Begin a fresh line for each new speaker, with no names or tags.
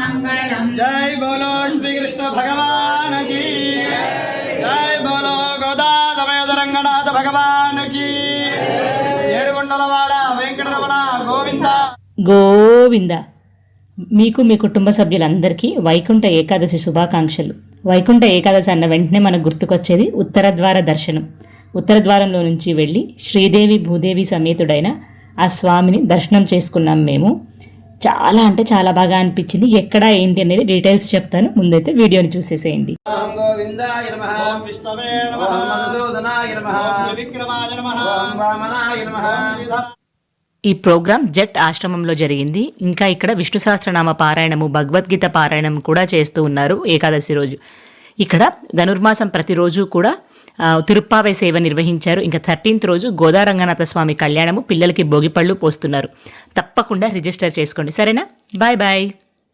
మంగళం.
జై బోలో శ్రీకృష్ణ భగవాన్కి జై బోలో గోదాదమయోధ రంగనాథ భగవాన్కి ఏడుకొండలవాడ వెంకటరమణ గోవింద.
గోవింద. మీకు మీ కుటుంబ సభ్యులందరికీ వైకుంఠ ఏకాదశి శుభాకాంక్షలు. వైకుంఠ ఏకాదశి అన్న వెంటనే మనకు గుర్తుకొచ్చేది ఉత్తర ద్వార దర్శనం. ఉత్తర ద్వారంలో నుంచి వెళ్ళి శ్రీదేవి భూదేవి సమేతుడైన ఆ స్వామిని దర్శనం చేసుకున్నాం మేము. చాలా అంటే చాలా బాగా అనిపించింది. ఎక్కడ ఏంటి అనేది డీటెయిల్స్ చెప్తాను. ముందైతే వీడియోని చూసేసేయండి. ఈ ప్రోగ్రాం జట్ ఆశ్రమంలో జరిగింది. ఇంకా ఇక్కడ విష్ణు సహస్రనామ పారాయణము భగవద్గీత పారాయణం కూడా చేస్తూ ఉన్నారు ఏకాదశి రోజు. ఇక్కడ ధనుర్మాసం ప్రతిరోజు కూడా తిరుప్పావే సేవ నిర్వహించారు. ఇంకా థర్టీన్త్ రోజు గోదారంగనాథ స్వామి కళ్యాణము పిల్లలకి భోగిపళ్ళు పోస్తున్నారు. తప్పకుండా రిజిస్టర్ చేసుకోండి. సరేనా? Bye bye.